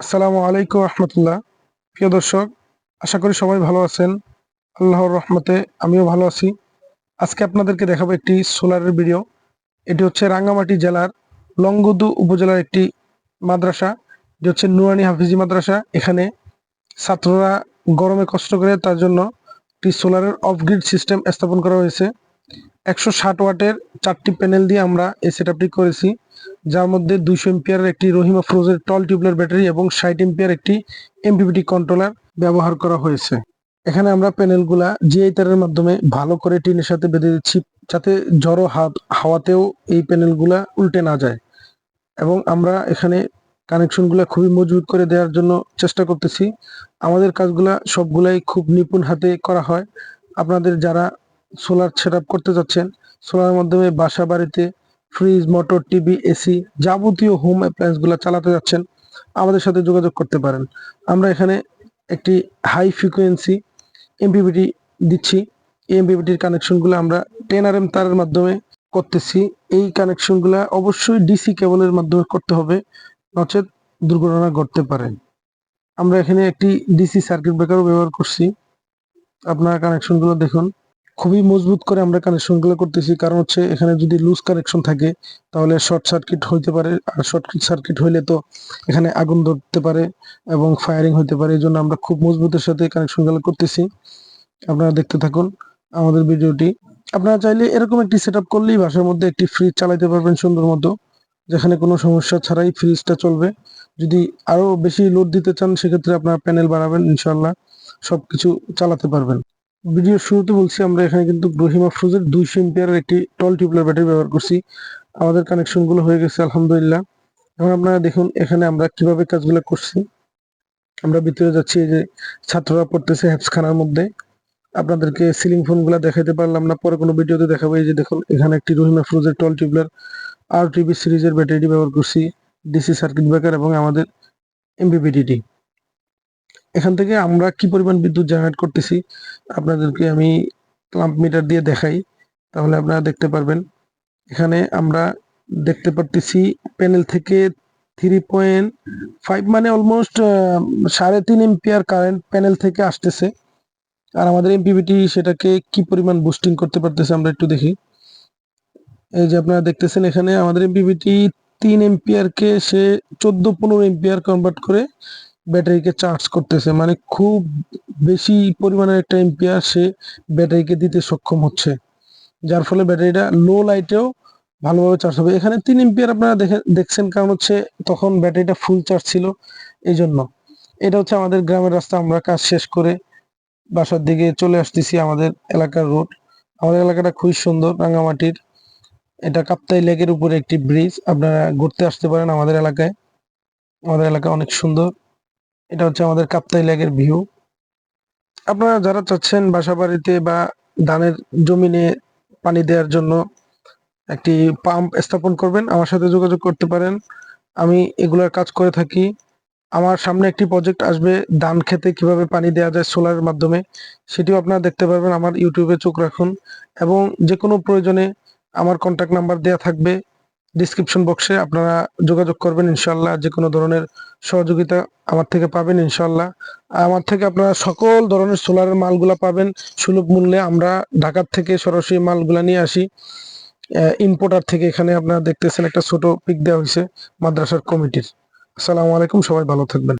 আসসালামু আলাইকুম রহমতুল্লাহ। প্রিয় দর্শক, আশা করি সবাই ভালো আছেন। আল্লাহর রহমতে আমিও ভালো আছি। আজকে আপনাদেরকে দেখাবো একটি সোলারের ভিডিও। এটি হচ্ছে রাঙ্গামাটি জেলার লংগদু উপজেলার একটি মাদ্রাসা। এটি হচ্ছে নুরানি হাফিজি মাদ্রাসা। এখানে ছাত্ররা গরমে কষ্ট করে তার জন্য একটি সোলারের অফ গ্রিড সিস্টেম স্থাপন করা হয়েছে। একশো ষাট ওয়াটের চারটি প্যানেল দিয়ে আমরা এই সেট করেছি। যার মধ্যে দুইশো এম্পিয়ারের একটি রহিমা ফ্রোজের টল টিউবলার ব্যাটারি এবং ষাট এম্পিয়ার একটি এমপিপিটি কন্ট্রোলার ব্যবহার করা হয়েছে। এখানে আমরা প্যানেলগুলা জিআই তারের মাধ্যমে ভালো করে টিনের সাথে বেঁধে দিচ্ছি, যাতে জড়ো হাত হাওয়াতেও এই প্যানেলগুলা উল্টে না যায়। এবং আমরা এখানে কানেকশনগুলো খুবই মজবুত করে দেওয়ার জন্য চেষ্টা করতেছি। আমাদের কাজগুলা সবগুলাই খুব নিপুণ হাতে করা হয়। আপনাদের যারা সোলার সেট করতে যাচ্ছেন সোলার মাধ্যমে বাসা বাড়িতে ফ্রিজ, মোটর, টিভি, এসি যাবতীয় হোম অ্যাপ্লায়েন্সগুলো চালাতে যাচ্ছেন, আমাদের সাথে যোগাযোগ করতে পারেন। আমরা এখানে একটি হাই ফ্রিকোয়েন্সি এমপিপিটি দিচ্ছি। এই এমপিপিটির কানেকশনগুলো আমরা টেন আর এম তারের মাধ্যমে করতেছি। এই কানেকশনগুলো অবশ্যই ডিসি কেবলের মাধ্যমে করতে হবে, নচেত দুর্ঘটনা ঘটতে পারে। আমরা এখানে একটি ডিসি সার্কিট ব্রেকারও ব্যবহার করছি। আপনারা কানেকশনগুলো দেখুন। খুবই মজবুত করে আমরা কানেকশনগুলো করতেছি। কারণ হচ্ছে এখানে যদি লুজ কানেকশন থাকে, তাহলে শর্ট সার্কিট হইতে পারে। আর শর্ট সার্কিট হইলে তো এখানে আগুন ধরতে পারে এবং ফায়ারিং হইতে পারে। এই জন্য আমরা খুব মজবুতের সাথে কানেকশনগুলো করতেছি। আপনারা দেখতে থাকুন আমাদের ভিডিওটি। আপনারা চাইলে এরকম একটি সেট আপ করলেই বাসার মধ্যে একটি ফ্রিজ চালাতে পারবেন সুন্দর মতো, যেখানে কোনো সমস্যা ছাড়াই ফ্রিজটা চলবে। যদি আরও বেশি লোড দিতে চান, সেক্ষেত্রে আপনারা প্যানেল বাড়াবেন ইনশাল্লাহ সবকিছু চালাতে পারবেন। ভিডিওর শুরুতে বলছি, আমরা এখানে কিন্তু রহিমা ফ্রুজের দুইশো এম্পিয়ারের একটি টল টিউবলার ব্যাটারি ব্যবহার করছি। আমাদের কানেকশনগুলো হয়ে গেছে, আলহামদুলিল্লাহ। এখন আপনারা দেখুন, এখানে আমরা কীভাবে কাজগুলো করছি। আমরা ভিতরে যাচ্ছি যে ছাত্ররা পড়তেছে হ্যাপসখানার মধ্যে। আপনাদেরকে সিলিং ফোনগুলো দেখাতে পারলাম না, পরে কোনো ভিডিওতে দেখাবো। এই যে দেখুন, এখানে একটি রহিমা ফ্রুজের টল টিউবলার আর টিভি সিরিজের ব্যাটারিটি ব্যবহার করছি। ডিসি সার্কিট ব্রেকার এবং আমাদের এমপিপিটিটি এখান থেকে আমরা কি পরিমাণ বিদ্যুৎ জেনারেট করতেছি, আপনাদেরকে আমি ক্লাম্প মিটার দিয়ে দেখাই, তাহলে আপনারা দেখতে পারবেন। এখানে আমরা দেখতে পারতেছি প্যানেল থেকে থ্রি পয়েন্ট ফাইভ মানে অলমোস্ট সাড়ে তিন এম্পিয়ার কারেন্ট প্যানেল থেকে আসতেছে। আর আমাদের এমপিবিটি সেটাকে কি পরিমাণ বুস্টিং করতে পারতেছে আমরা একটু দেখি। এই যে আপনারা দেখতেছেন এখানে আমাদের এমপিবিটি তিন এম্পিয়ারকে সে চোদ্দ পনেরো এম্পিয়ার কনভার্ট করে ব্যাটারিকে চার্জ করতেছে। মানে খুব বেশি পরিমাণের একটা এম্পিয়ার সে ব্যাটারিকে দিতে সক্ষম হচ্ছে। যার ফলে ব্যাটারিটা লো লাইটেও ভালোভাবে চার্জ হবে। এখানে তিন এম্পিয়ার আপনারা দেখে, দেখছেন, কারণ হচ্ছে তখন ব্যাটারিটা ফুল চার্জ ছিল। এই জন্য এটা হচ্ছে আমাদের গ্রামের রাস্তা। আমরা কাজ শেষ করে বাসার দিকে চলে আসতেছি আমাদের এলাকার রোড আমাদের এলাকাটা খুবই সুন্দর রাঙ্গামাটির এটা কাপ্তাই লেকের উপরে একটি ব্রিজ আপনারা ঘুরতে আসতে পারেন আমাদের এলাকায়। আমাদের এলাকা অনেক সুন্দর। এটা হচ্ছে আমাদের কাপ্তাই লেকের ভিউ আপনারা যারা চাচ্ছেন বাসা বাড়িতে বা ধানের জমিনে পানি দেওয়ার জন্য একটি পাম্প স্থাপন করবেন, আমার সাথে যোগাযোগ করতে পারেন। আমি এগুলার কাজ করে থাকি। আমার সামনে একটি প্রজেক্ট আসবে, ধান খেতে কীভাবে পানি দেওয়া যায় সোলারের মাধ্যমে, সেটিও আপনারা দেখতে পারবেন। আমার ইউটিউবে চোখ রাখুন এবং যে কোনো প্রয়োজনে আমার কন্ট্যাক্ট নাম্বার দেওয়া থাকবে। ডিসক্রিপশন বক্সে আপনারা যোগাযোগ করবেন ইনশাল্লাহ যে কোনো ধরনের সহযোগিতা আমার থেকে পাবেন ইনশাল্লাহ আমার থেকে আপনারা সকল ধরনের সোলারের মালগুলা পাবেন। সুলভ মূল্যে আমরা ঢাকার থেকে সরাসরি মালগুলা নিয়ে আসি। ইম্পোর্টার থেকে এখানে আপনারা দেখতেছেন একটা ছোট পিক দেওয়া হয়েছে মাদ্রাসার কমিটির। আসসালামু আলাইকুম, সবাই ভালো থাকবেন।